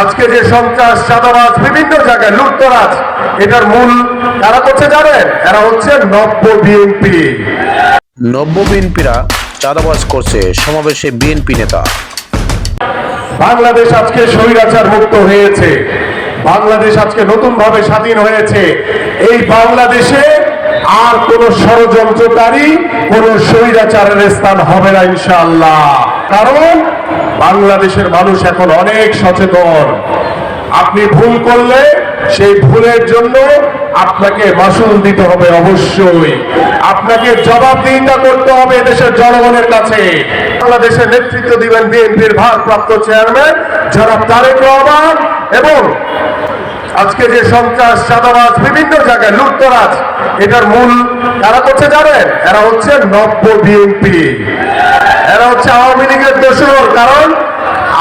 আজকে যে সন্ত্রাস চাঁদাবাজ বিভিন্ন জায়গায় লুটতরাজ এটার মূল কারা করছে জানেন? এরা হচ্ছে নব্য বিএনপি। নব্য বিএনপিরা চাঁদাবাজ করছে সমাবেশে বিএনপি নেতা। বাংলাদেশ আজকে স্বৈরাচার মুক্ত হয়েছে। বাংলাদেশ আজকে নতুন ভাবে স্বাধীন হয়েছে। এই বাংলাদেশে আর কোন ষড়যন্ত্রকারী কোন স্বৈরাচারের স্থান হবে না ইনশাআল্লাহ। কারণ বাংলাদেশের মানুষ এখন অনেক সচেতন। আপনি ভুল করলে সেই ভুলের জন্য আপনাকে মাসুল দিতে হবে অবশ্যই। আপনাকে জবাবদিহিতা করতে হবে দেশের জনগণের কাছে। বাংলাদেশের নেতৃত্ব দিবেন বিএনপির ভারপ্রাপ্ত চেয়ারম্যান জনাব তারেক রহমান এবং আজকে যে সন্ত্রাস, চাঁদাবাজ বিভিন্ন জায়গায় লুটতরাজ, এটার মূল কারা করছে জানেন? এরা হচ্ছে নব্য বিএনপি। এরা হচ্ছে আওয়ামী লীগের দোষর, কারণ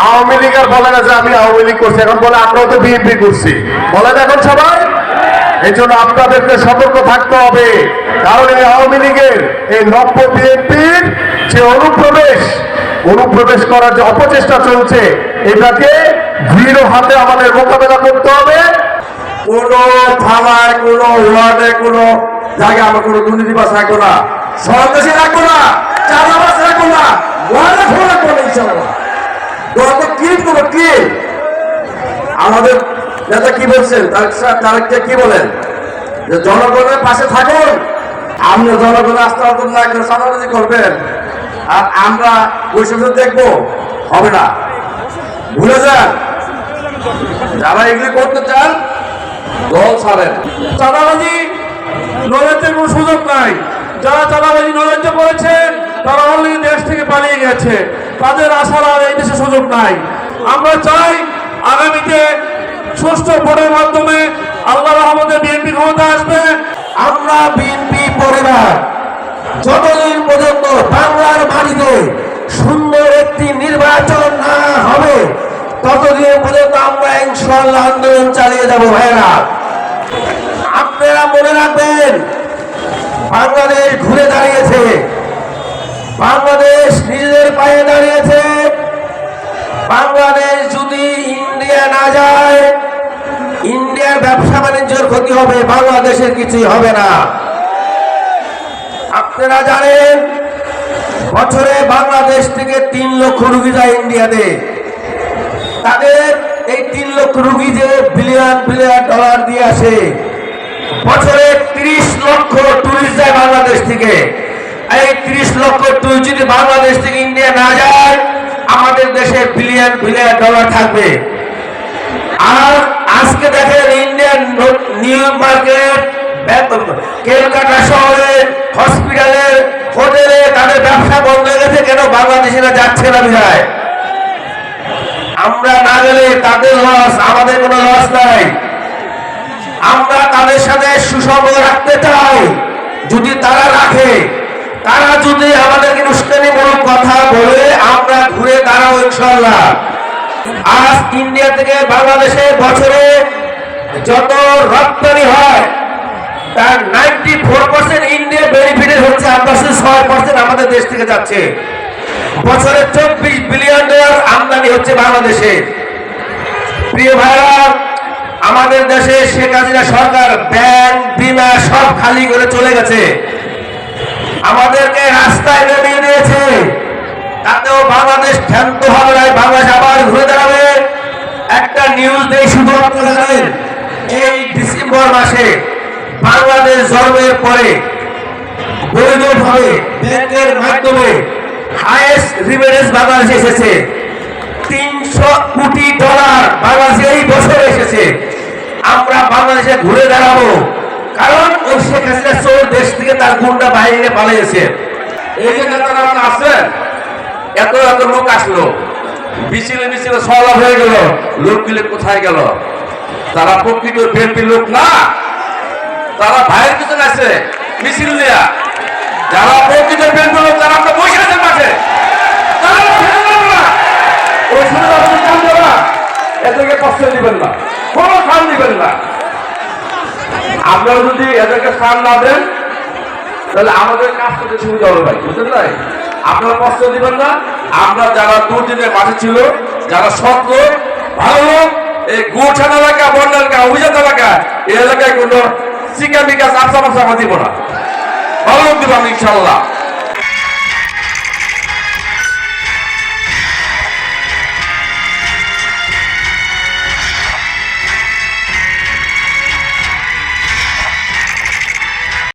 আওয়ামী লীগ আর বলে না যে আমি আওয়ামী লীগ করছি, এখন বলে আমরাও তো বিএনপি করছি। বলেন এখন সবাই? এই জন্য আপনাদেরকে সতর্ক থাকতে হবে, কারণ এই আওয়ামী লীগের এই নব্য বিএনপির যে অনুপ্রবেশ অনুপ্রবেশ করার যে অপচেষ্টা চলছে, এটাকে দৃঢ় হাতে আমাদের মোকাবেলা করতে হবে। কোন থানায়, কোন ওয়ার্ডে, কোন জায়গায় আমরা কোন দুর্নীতিবাস রাখব না সন্ত্রাসী রাখব না। চাঁদাবাস রাখব না। ওয়ার্ডে ফোন রাখব না গত কি করব, কি? আমাদের নেতা কি বলছেন? তারেককে কি বলেন? যে জনগণের পাশে থাকুন। আমরা জনগণের আস্থা অর্জন না করে সাদাবাজি করবেন। আর আমরা সময় দেখব। হবে না। ভুলে যান। যারা এগুলি করতে চান, দল ছাড়েন। চাঁদাবাজি নৈরাজ্যের কোনো সুযোগ নাই। যারা চাঁদাবাজি নৈরাজ্য করেছে তারা অলরেডি দেশ থেকে পালিয়ে গেছে। তাদের আসার আর এই দেশে সুযোগ নাই। আমরা চাই আগামীতে সুষ্ঠু ভোটের মাধ্যমে আল্লাহ রহমতে বিএনপি ক্ষমতা আসবে। আমরা বিএনপি পরিবার যতদিন পর্যন্ত বাংলার মাটিতে সুন্দর একটি নির্বাচন না হবে, ততদিন পর্যন্ত আমরা ইনশাল্লাহ আন্দোলন চালিয়ে যাব ভাইরা আপনারা মনে রাখবেন, বাংলাদেশ ঘুরে দাঁড়িয়েছে। বাংলাদেশ নিজেদের পায়ে দাঁড়িয়েছে। বাংলাদেশ যদি ইন্ডিয়া না যায়, ইন্ডিয়ার ব্যবসা বাণিজ্যের ক্ষতি হবে, বাংলাদেশের কিছুই হবে না। আপনারা জানেন, বছরে বাংলাদেশ থেকে তিন লক্ষ রুগী যায় ইন্ডিয়াতে। তাদের এই তিন লক্ষ রুগী যে বিলিয়ন বিলিয়ন ডলার দিয়ে আসে, বছরে তিরিশ লক্ষ টুরিস্ট যায় বাংলাদেশ থেকে। লক্ষ টুরিস্ট যদি বাংলাদেশ থেকে ইন্ডিয়া না যায়, আমাদের দেশে বিলিয়ন বিলিয়ন ডলার থাকবে। আর আজকে দেখেন ইন্ডিয়ান নিউ মার্কেট কেলকাটা শহরে, হসপিটালে, হোটেলে তাদের ব্যবসা বন্ধ গেছে, কেন বাংলাদেশিরা যাচ্ছে না বিধায় আমরা না গেলে তাদের লস আমাদের কোনো লস নাই। আমরা তাদের সাথে সুসম্পর্ক রাখতে চাই যদি তারা রাখে তারা যদি আমাদেরকে উস্কানিমূলক কথা বলে আমরা ঘুরে দাঁড়াবো ইনশাল্লাহ আজ ইন্ডিয়া থেকে বাংলাদেশে বছরে যত রপ্তানি হয়, তার ninety four percent India benefited হচ্ছে ছয় পার্সেন্ট আমাদের দেশ থেকে যাচ্ছে। বছরে চব্বিশ বিলিয়ন ডলার আমদানি হচ্ছে বাংলাদেশে। প্রিয় ভাইরা, আমাদের দেশে শেখ হাসিনা সরকার ব্যাংক, বিমা সব খালি করে চলে গেছে। আমাদেরকে রাস্তায় বাংলাদেশ ক্ষান্ত হবে না বাংলাদেশ আবার ঘুরে দাঁড়াবে। একটা নিউজ দেই শুধু জানেন, এই ডিসেম্বর মাসে বাংলাদেশ জন্মের পরে তিনশো কোটি এই এসেছে। আমরা বাংলাদেশে ঘুরে দাঁড়াবো। কারণ শেখ হাসিনা চোর দেশ থেকে তার গুন্ডা বাহিনী পালিয়েছে এই যে নেতারা আছে এত এত লোক আসলো। মিছিলে মিছিলে সলাপ হয়ে গেল। লোকগুলো কোথায় গেল? তারা প্রকৃত বিএনপি লোক না। তারা ভাইয়ের পিছনে আছে, মিছিল দেয়া যারা প্রকৃত বিএনপি লোক, তারা আমরা বসে আছেন মাঠে। এদেরকে কষ্ট দিবেন না। কোনো খান দিবেন না। আপনারা যদি এদেরকে সার না দেন, তাহলে আমাদের কাজ করতে সুবিধা হবে ভাই, বুঝলেন নাই আপনারা কষ্ট দিবেন না। আমরা যারা দুর্দিনের মাঠে ছিল, যারা সত্য ভালো, এই গুঠান এলাকা বন্ড এলাকা অভিজাত এলাকা এই এলাকায় কোনো চিকা বিকাশ আফসা মাফসা দিব না। ভালো দিব আমি ইনশাল্লাহ।